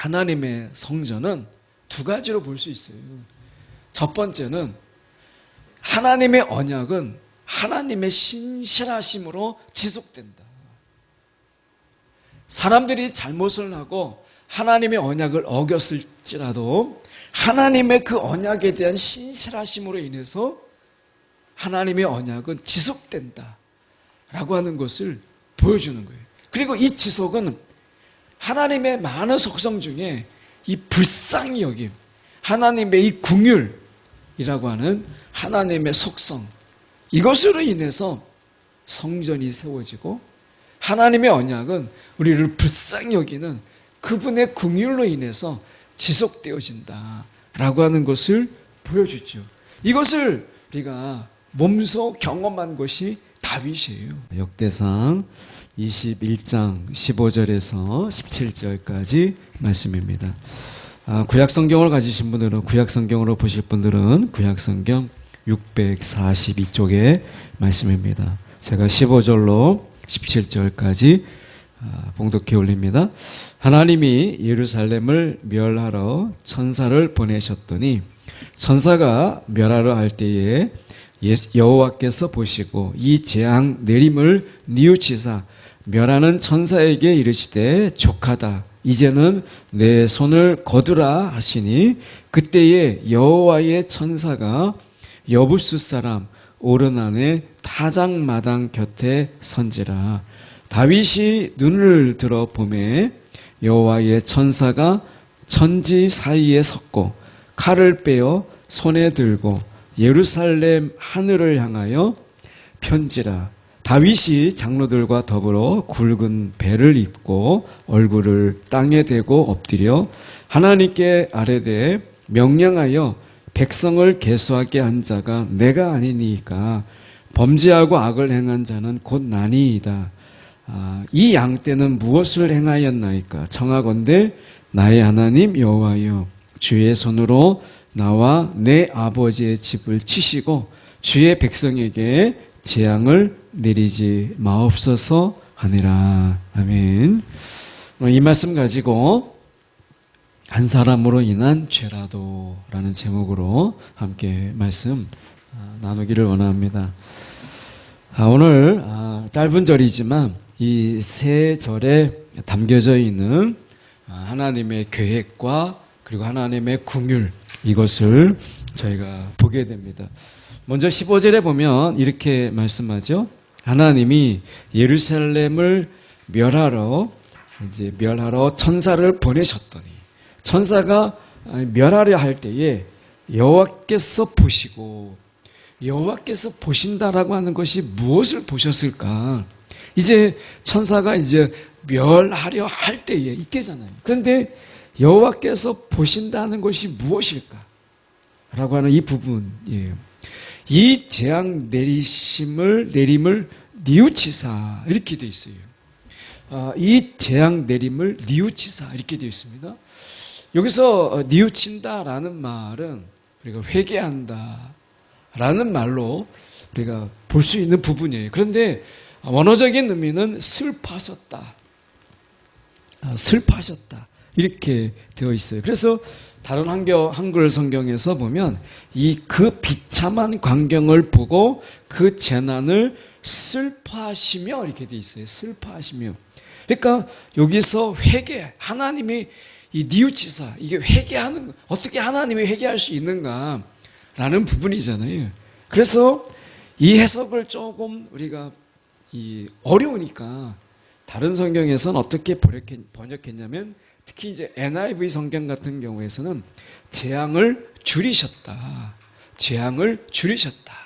하나님의 성전은 두 가지로 볼 수 있어요. 첫 번째는 하나님의 언약은 하나님의 신실하심으로 지속된다. 사람들이 잘못을 하고 하나님의 언약을 어겼을지라도 하나님의 그 언약에 대한 신실하심으로 인해서 하나님의 언약은 지속된다. 라고 하는 것을 보여주는 거예요. 그리고 이 지속은 하나님의 많은 속성 중에 이 불쌍히 여김, 하나님의 이 궁율이라고 하는 하나님의 속성, 이것으로 인해서 성전이 세워지고 하나님의 언약은 우리를 불쌍히 여기는 그분의 궁율로 인해서 지속되어진다. 라고 하는 것을 보여주죠. 이것을 우리가 몸소 경험한 것이 다윗이에요. 역대상 21장 15절에서 17절까지 말씀입니다. 아, 구약 성경을 가지신 분들은 구약 성경으로 보실 분들은 구약 성경 642쪽의 말씀입니다. 제가 15절로 17절까지 아, 봉독해 올립니다. 하나님이 예루살렘을 멸하러 천사를 보내셨더니 천사가 멸하러 할 때에 여호와께서 보시고 이 재앙 내림을 뉘우치사 멸하는 천사에게 이르시되 족하다. 이제는 내 손을 거두라 하시니 그때에 여호와의 천사가 여부수 사람 오르난의 타작마당 곁에 선지라. 다윗이 눈을 들어 보매 여호와의 천사가 천지 사이에 섰고 칼을 빼어 손에 들고 예루살렘 하늘을 향하여 편지라 다윗이 장로들과 더불어 굵은 배를 입고 얼굴을 땅에 대고 엎드려 하나님께 아뢰되 명령하여 백성을 계수하게 한 자가 내가 아니니까 범죄하고 악을 행한 자는 곧 나니이다. 아, 이 양떼는 무엇을 행하였나이까? 청하건대 나의 하나님 여호와여 주의 손으로 나와 내 아버지의 집을 치시고 주의 백성에게 재앙을 내리지 마옵소서 하니라. 아멘. 이 말씀 가지고 한 사람으로 인한 죄라도 라는 제목으로 함께 말씀 아, 나누기를 원합니다. 아, 오늘 아, 짧은 절이지만 이 세 절에 담겨져 있는 하나님의 계획과 그리고 하나님의 궁율 이것을 저희가 보게 됩니다. 먼저 15절에 보면 이렇게 말씀하죠. 하나님이 예루살렘을 멸하러 이제 멸하러 천사를 보내셨더니 천사가 멸하려 할 때에 여호와께서 보시고 여호와께서 보신다라고 하는 것이 무엇을 보셨을까? 이제 천사가 이제 멸하려 할 때에 이때잖아요. 그런데 여호와께서 보신다는 것이 무엇일까? 라고 하는 이 부분이에요. 이 재앙 내리심을 내림을 니우치사 이렇게 되어 있어요. 아, 이 재앙 내림을 니우치사 이렇게 되어 있습니다. 여기서 니우친다라는 말은 우리가 회개한다라는 말로 우리가 볼 수 있는 부분이에요. 그런데 원어적인 의미는 슬퍼하셨다. 아, 슬퍼하셨다. 이렇게 되어 있어요. 그래서 다른 한겨, 한글 성경에서 보면 이 그 비참한 광경을 보고 그 재난을 슬퍼하시며 이렇게 되어 있어요. 슬퍼하시며. 그러니까 여기서 회개, 하나님이 이 니우치사, 이게 회개하는, 어떻게 하나님이 회개할 수 있는가? 라는 부분이잖아요. 그래서 이 해석을 조금 우리가 이 어려우니까 다른 성경에서는 어떻게 번역했냐면 특히 이제 NIV 성경 같은 경우에서는 재앙을 줄이셨다. 재앙을 줄이셨다.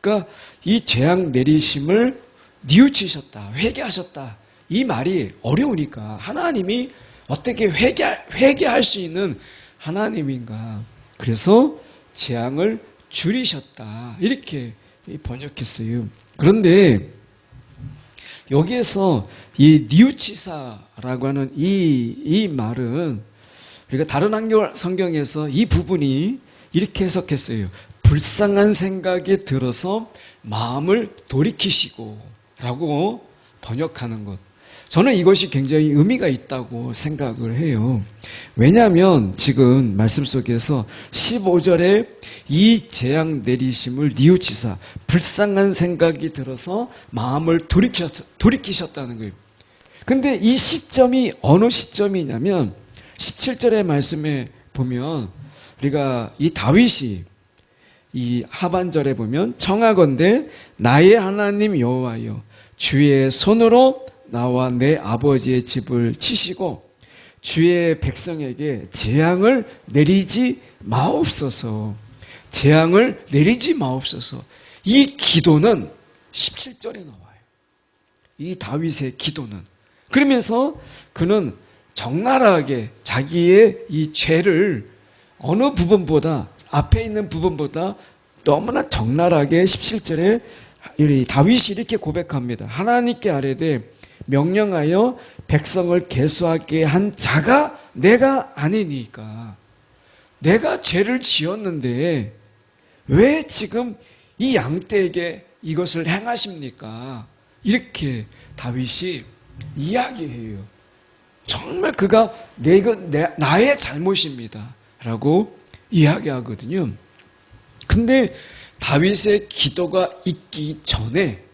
그러니까 이 재앙 내리심을 뉘우치셨다. 회개하셨다. 이 말이 어려우니까 하나님이 어떻게 회개, 회개할 수 있는 하나님인가. 그래서 재앙을 줄이셨다. 이렇게 번역했어요. 그런데 여기에서 이 니우치사라고 하는 이, 이 말은 우리가 다른 한글 성경에서 이 부분이 이렇게 해석했어요. 불쌍한 생각이 들어서 마음을 돌이키시고 라고 번역하는 것. 저는 이것이 굉장히 의미가 있다고 생각을 해요. 왜냐하면 지금 말씀 속에서 15절에 이 재앙 내리심을 뉘우치사 불쌍한 생각이 들어서 마음을 돌이키셨, 돌이키셨 다는 거예요. 근데 이 시점이 어느 시점이냐면 17절의 말씀에 보면 우리가 이 다윗이 이 하반절에 보면 청하건대 나의 하나님 여호와여 주의 손으로 나와 내 아버지의 집을 치시고 주의 백성에게 재앙을 내리지 마옵소서. 재앙을 내리지 마옵소서. 이 기도는 17절에 나와요. 이 다윗의 기도는. 그러면서 그는 적나라하게 자기의 이 죄를 어느 부분보다 앞에 있는 부분보다 너무나 적나라하게 17절에 다윗이 이렇게 고백합니다. 하나님께 아뢰되 명령하여 백성을 계수하게 한 자가 내가 아니니까. 내가 죄를 지었는데 왜 지금 이 양떼에게 이것을 행하십니까? 이렇게 다윗이 이야기해요. 정말 그가 내, 내, 나의 잘못입니다. 라고 이야기하거든요. 근데 다윗의 기도가 있기 전에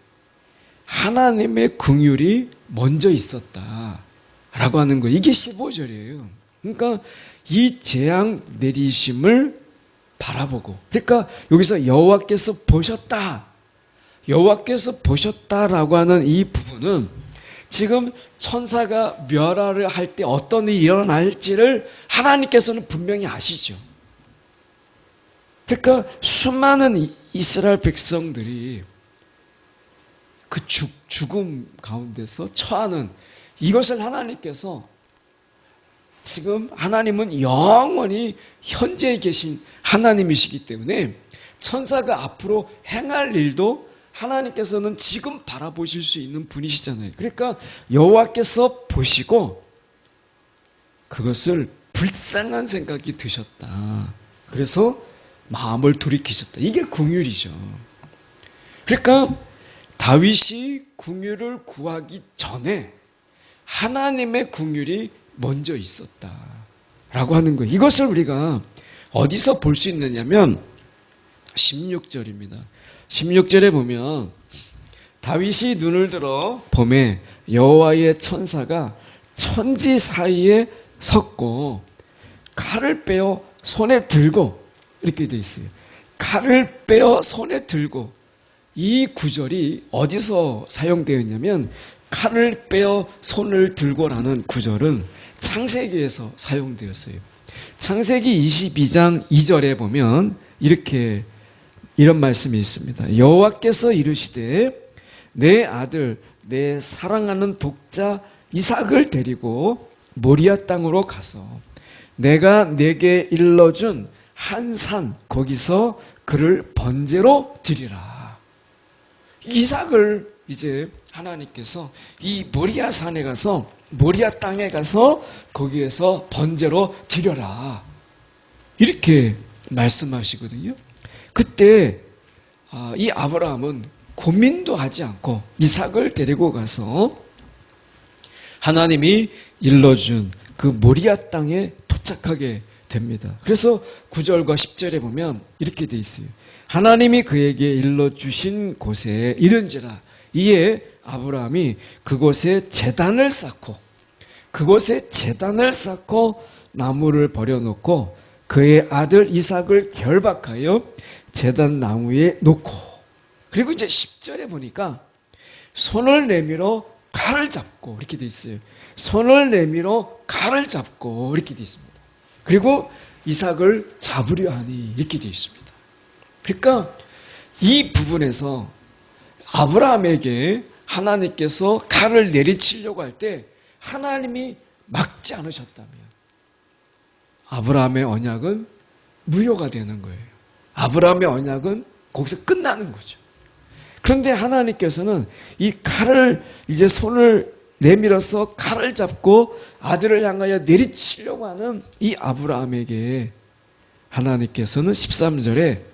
하나님의 긍휼이 먼저 있었다. 라고 하는 거예요. 이게 15절이에요. 그러니까 이 재앙 내리심을 바라보고 그러니까 여기서 여호와께서 보셨다. 여호와께서 보셨다라고 하는 이 부분은 지금 천사가 멸하를 할 때 어떤 일이 일어날지를 하나님께서는 분명히 아시죠. 그러니까 수많은 이스라엘 백성들이 그 죽, 죽음 가운데서 처하는 이것을 하나님께서 지금 하나님은 영원히 현재에 계신 하나님이시기 때문에 천사가 앞으로 행할 일도 하나님께서는 지금 바라보실 수 있는 분이시잖아요. 그러니까 여호와께서 보시고 그것을 불쌍한 생각이 드셨다. 그래서 마음을 돌이키셨다. 이게 궁율이죠. 그러니까 다윗이 궁율을 구하기 전에 하나님의 궁율이 먼저 있었다. 라고 하는 거예요. 이것을 우리가 어디서 볼 수 있느냐면 16절입니다. 16절에 보면 다윗이 눈을 들어 봄에 여호와의 천사가 천지 사이에 섰고 칼을 빼어 손에 들고 이렇게 되어 있어요. 칼을 빼어 손에 들고 이 구절이 어디서 사용되었냐면 칼을 빼어 손을 들고라는 구절은 창세기에서 사용되었어요. 창세기 22장 2절에 보면 이렇게 이런 말씀이 있습니다. 여호와께서 이르시되 내 아들 내 사랑하는 독자 이삭을 데리고 모리아 땅으로 가서 내가 내게 일러준 한 산 거기서 그를 번제로 드리라. 이삭을 이제 하나님께서 이 모리아 산에 가서 모리아 땅에 가서 거기에서 번제로 드려라. 이렇게 말씀하시거든요. 그때 아, 이 아브라함은 고민도 하지 않고 이삭을 데리고 가서 하나님이 일러준 그 모리아 땅에 도착하게 됩니다. 그래서 9절과 10절에 보면 이렇게 돼 있어요. 하나님이 그에게 일러 주신 곳에 이른지라 이에 아브라함이 그곳에 재단을 쌓고 그곳에 재단을 쌓고 나무를 버려놓고 그의 아들 이삭을 결박하여 재단 나무에 놓고 그리고 이제 10절에 보니까 손을 내밀어 칼을 잡고 이렇게 돼 있어요. 손을 내밀어 칼을 잡고 이렇게 돼 있습니다. 그리고 이삭을 잡으려 하니 이렇게 돼 있습니다. 그러니까 이 부분에서 아브라함에게 하나님께서 칼을 내리치려고 할 때 하나님이 막지 않으셨다면 아브라함의 언약은 무효가 되는 거예요. 아브라함의 언약은 거기서 끝나는 거죠. 그런데 하나님께서는 이 칼을 이제 손을 내밀어서 칼을 잡고 아들을 향하여 내리치려고 하는 이 아브라함에게 하나님께서는 13절에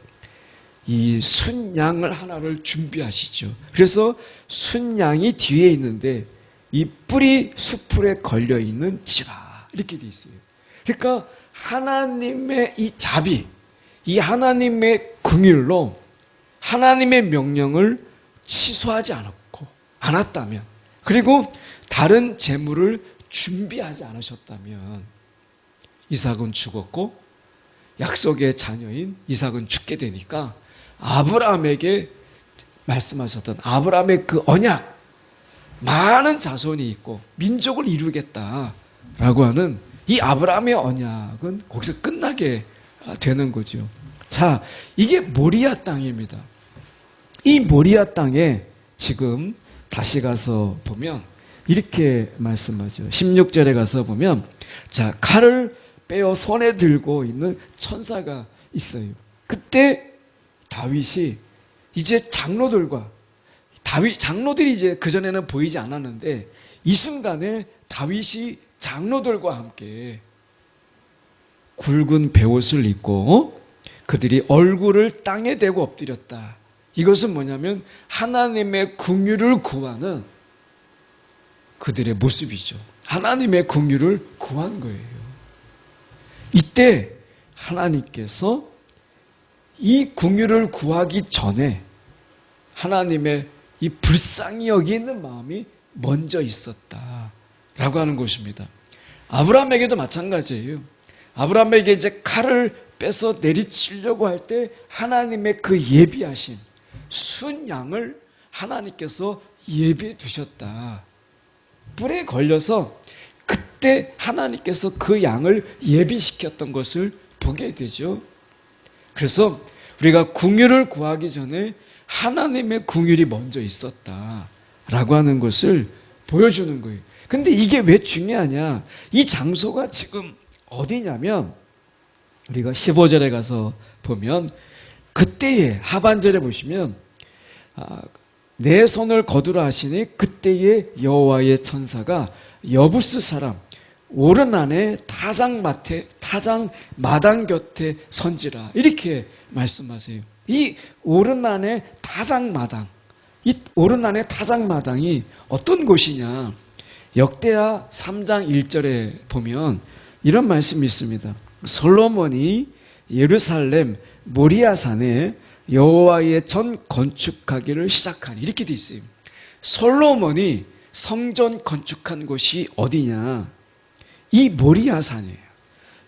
이 순양을 하나를 준비하시죠. 그래서 순양이 뒤에 있는데 이 뿌리 수풀에 걸려 있는 지라 이렇게 돼 있어요. 그러니까 하나님의 이 자비, 이 하나님의 궁율로 하나님의 명령을 취소하지 않았고 않았다면 그리고 다른 재물을 준비하지 않으셨다면 이삭은 죽었고 약속의 자녀인 이삭은 죽게 되니까 아브라함에게 말씀하셨던 아브라함의 그 언약 많은 자손이 있고 민족을 이루겠다라고 하는 이 아브라함의 언약은 거기서 끝나게 되는 거죠. 자, 이게 모리아 땅입니다. 이 모리아 땅에 지금 다시 가서 보면 이렇게 말씀하죠. 16절에 가서 보면 자, 칼을 빼어 손에 들고 있는 천사가 있어요. 그때 다윗이 이제 장로들과 다윗 장로들이 이제 그 전에는 보이지 않았는데 이 순간에 다윗이 장로들과 함께 굵은 베옷을 입고 그들이 얼굴을 땅에 대고 엎드렸다. 이것은 뭐냐면 하나님의 궁유를 구하는 그들의 모습이죠. 하나님의 궁유를 구한 거예요. 이때 하나님께서 이 궁유를 구하기 전에 하나님의 이 불쌍히 여기는 마음이 먼저 있었다라고 하는 것입니다. 아브라함에게도 마찬가지예요. 아브라함에게 이제 칼을 빼서 내리치려고 할 때 하나님의 그 예비하신 순양을 하나님께서 예비해 두셨다. 뿔에 걸려서 그때 하나님께서 그 양을 예비시켰던 것을 보게 되죠. 그래서 우리가 궁유를 구하기 전에 하나님의 궁율이 먼저 있었다라고 하는 것을 보여주는 거예요. 근데 이게 왜 중요하냐? 이 장소가 지금 어디냐면 우리가 15절에 가서 보면 그때에 하반절에 보시면 아, 내 손을 거두라 하시니 그때에 여호와의 천사가 여부스 사람 오른안에 타장마태 타장 마당 곁에 선지라 이렇게 말씀하세요. 이 오른안의 타작마당, 이 오른안의 타작마당이 어떤 곳이냐? 역대하 3장 1절에 보면 이런 말씀이 있습니다. 솔로몬이 예루살렘 모리아산에 여호와의 전 건축하기를 시작하니 이렇게 돼 있어요. 솔로몬이 성전 건축한 곳이 어디냐? 이 모리아산이에요.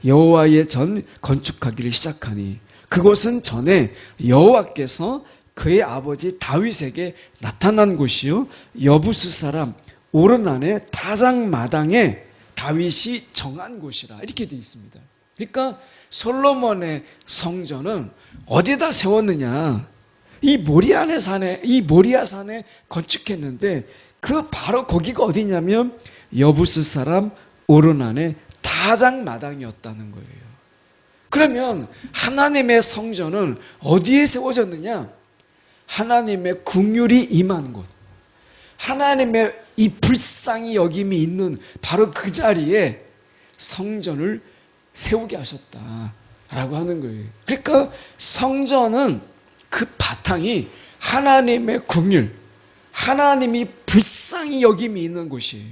여호와의 전 건축하기를 시작하니 그곳은 전에 여호와께서 그의 아버지 다윗에게 나타난 곳이요 여부스 사람 오르난의 타장 마당에 다윗이 정한 곳이라 이렇게 되어 있습니다. 그러니까 솔로몬의 성전은 어디다 세웠느냐? 이 모리아네 산에 이 모리아 산에 건축했는데 그 바로 거기가 어디냐면 여부스 사람 오르난의 타장 마당이었다는 거예요. 그러면 하나님의 성전은 어디에 세워졌느냐? 하나님의 궁율이 임한 곳. 하나님의 이 불쌍히 여김이 있는 바로 그 자리에 성전을 세우게 하셨다라고 하는 거예요. 그러니까 성전은 그 바탕이 하나님의 궁율, 하나님이 불쌍히 여김이 있는 곳이에요.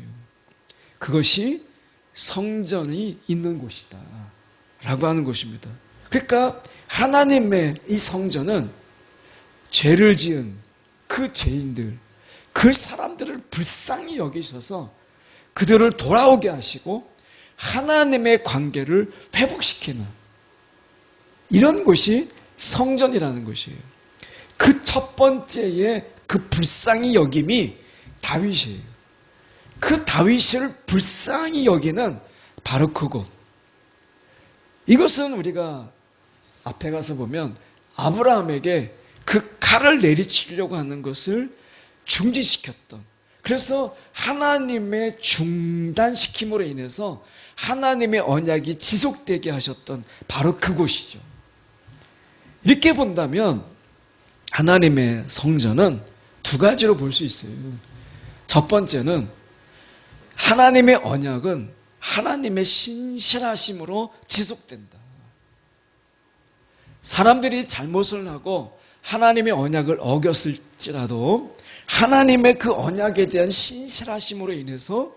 그것이 성전이 있는 곳이다. 라고 하는 것입니다. 그러니까 하나님의 이 성전은 죄를 지은 그 죄인들, 그 사람들을 불쌍히 여기셔서 그들을 돌아오게 하시고 하나님의 관계를 회복시키는 이런 곳이 성전이라는 것이에요. 그 첫 번째의 그 불쌍히 여김이 다윗이에요. 그 다윗을 불쌍히 여기는 바로 그곳. 이것은 우리가 앞에 가서 보면 아브라함에게 그 칼을 내리치려고 하는 것을 중지시켰던 그래서 하나님의 중단시킴으로 인해서 하나님의 언약이 지속되게 하셨던 바로 그곳이죠. 이렇게 본다면 하나님의 성전은 두 가지로 볼 수 있어요. 첫 번째는 하나님의 언약은 하나님의 신실하심으로 지속된다. 사람들이 잘못을 하고 하나님의 언약을 어겼을지라도 하나님의 그 언약에 대한 신실하심으로 인해서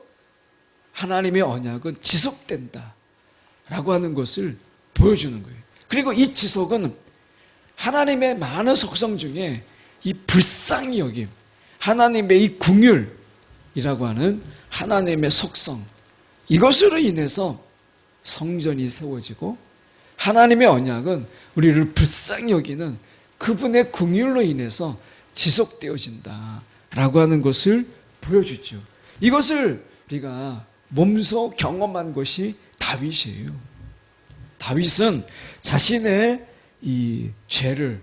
하나님의 언약은 지속된다. 라고 하는 것을 보여주는 거예요. 그리고 이 지속은 하나님의 많은 속성 중에 이 불쌍히 여김, 하나님의 이 궁율이라고 하는 하나님의 속성, 이것으로 인해서 성전이 세워지고 하나님의 언약은 우리를 불쌍히 여기는 그분의 궁율로 인해서 지속되어진다라고 하는 것을 보여주죠. 이것을 우리가 몸소 경험한 것이 다윗이에요. 다윗은 자신의 이 죄를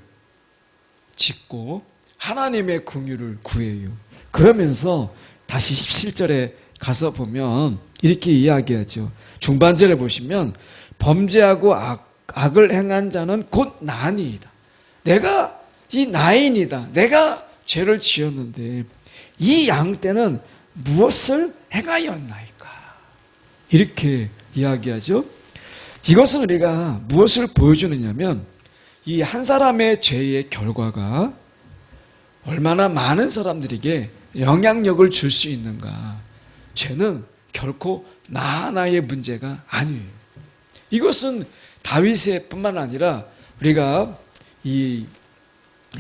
짓고 하나님의 궁유를 구해요. 그러면서 다시 17절에 가서 보면 이렇게 이야기하죠. 중반절에 보시면 범죄하고 악, 악을 행한 자는 곧 나니이다. 내가 이 나인이다. 내가 죄를 지었는데 이 양 때는 무엇을 행하였나이까? 이렇게 이야기하죠. 이것은 우리가 무엇을 보여주느냐면 이 한 사람의 죄의 결과가 얼마나 많은 사람들에게 영향력을 줄 수 있는가. 죄는 결코 나 하나의 문제가 아니에요. 이것은 다윗의 뿐만 아니라 우리가 이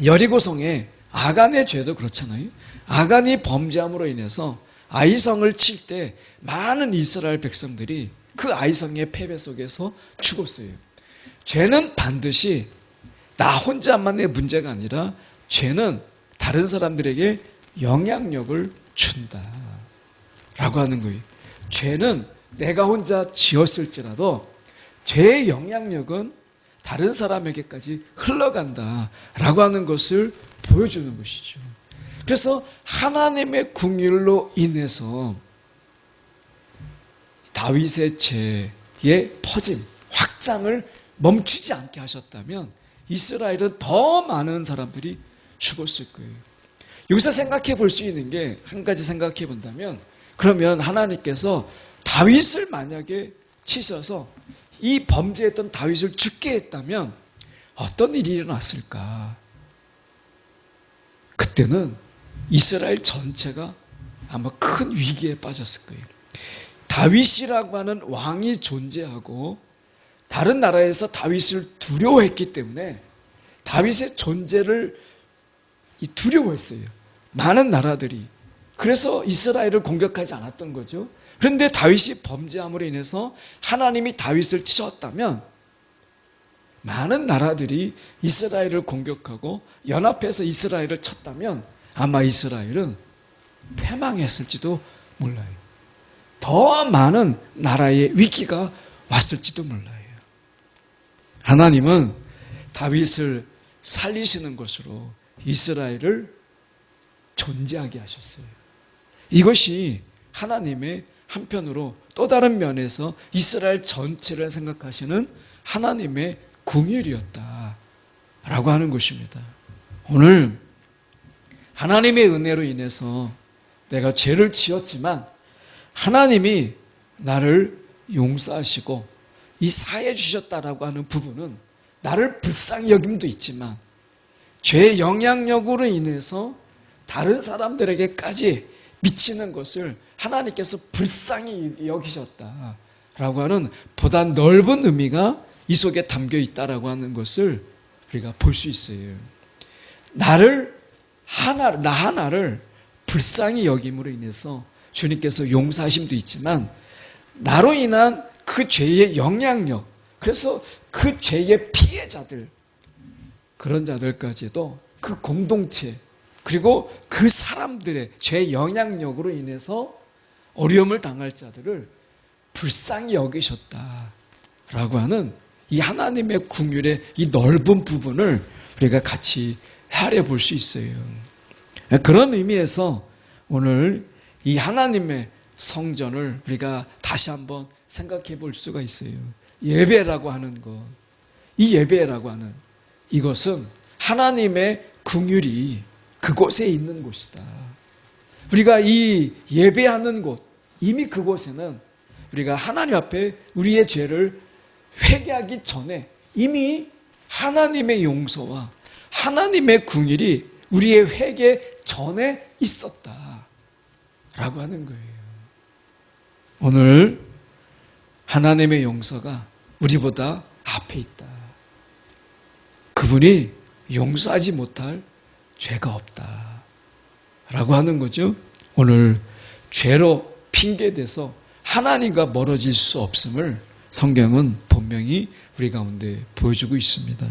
여리고성의 아간의 죄도 그렇잖아요. 아간이 범죄함으로 인해서 아이성을 칠 때 많은 이스라엘 백성들이 그 아이성의 패배 속에서 죽었어요. 죄는 반드시 나 혼자만의 문제가 아니라 죄는 다른 사람들에게 영향력을 준다. 라고 하는 거예요. 죄는 내가 혼자 지었을지라도 죄의 영향력은 다른 사람에게까지 흘러간다. 라고 하는 것을 보여주는 것이죠. 그래서 하나님의 궁율로 인해서 다윗의 죄의 퍼짐, 확장을 멈추지 않게 하셨다면 이스라엘은 더 많은 사람들이 죽었을 거예요. 여기서 생각해 볼 수 있는 게 한 가지 생각해 본다면 그러면 하나님께서 다윗을 만약에 치셔서 이 범죄했던 다윗을 죽게 했다면 어떤 일이 일어났을까? 그때는 이스라엘 전체가 아마 큰 위기에 빠졌을 거예요. 다윗이라고 하는 왕이 존재하고 다른 나라에서 다윗을 두려워했기 때문에 다윗의 존재를 두려워했어요. 많은 나라들이. 그래서 이스라엘을 공격하지 않았던 거죠. 그런데 다윗이 범죄함으로 인해서 하나님이 다윗을 치셨다면 많은 나라들이 이스라엘을 공격하고 연합해서 이스라엘을 쳤다면 아마 이스라엘은 패망했을지도 몰라요. 더 많은 나라의 위기가 왔을지도 몰라요. 하나님은 다윗을 살리시는 것으로 이스라엘을 존재하게 하셨어요. 이것이 하나님의 한편으로 또 다른 면에서 이스라엘 전체를 생각하시는 하나님의 궁율이었다. 라고 하는 것입니다. 오늘 하나님의 은혜로 인해서 내가 죄를 지었지만 하나님이 나를 용서하시고 이 사해 주셨다라고 하는 부분은 나를 불쌍히 여김도 있지만 죄의 영향력으로 인해서 다른 사람들에게까지 미치는 것을 하나님께서 불쌍히 여기셨다라고 하는 보다 넓은 의미가 이 속에 담겨 있다라고 하는 것을 우리가 볼 수 있어요. 나를 하나 나 하나를 불쌍히 여김으로 인해서 주님께서 용서하심도 있지만 나로 인한 그 죄의 영향력 그래서 그 죄의 피해자들 그런 자들까지도 그 공동체 그리고 그 사람들의 죄 영향력으로 인해서 어려움을 당할 자들을 불쌍히 여기셨다라고 하는 이 하나님의 궁율의 이 넓은 부분을 우리가 같이 헤아려 볼 수 있어요. 그런 의미에서 오늘 이 하나님의 성전을 우리가 다시 한번 생각해 볼 수가 있어요. 예배라고 하는 것. 이 예배라고 하는 이것은 하나님의 궁율이 그곳에 있는 곳이다. 우리가 이 예배하는 곳, 이미 그곳에는 우리가 하나님 앞에 우리의 죄를 회개하기 전에 이미 하나님의 용서와 하나님의 궁율이 우리의 회개 전에 있었다. 라고 하는 거예요. 오늘 하나님의 용서가 우리보다 앞에 있다. 그분이 용서하지 못할 죄가 없다. 라고 하는 거죠. 오늘 죄로 핑계대서 하나님과 멀어질 수 없음을 성경은 분명히 우리 가운데 보여주고 있습니다.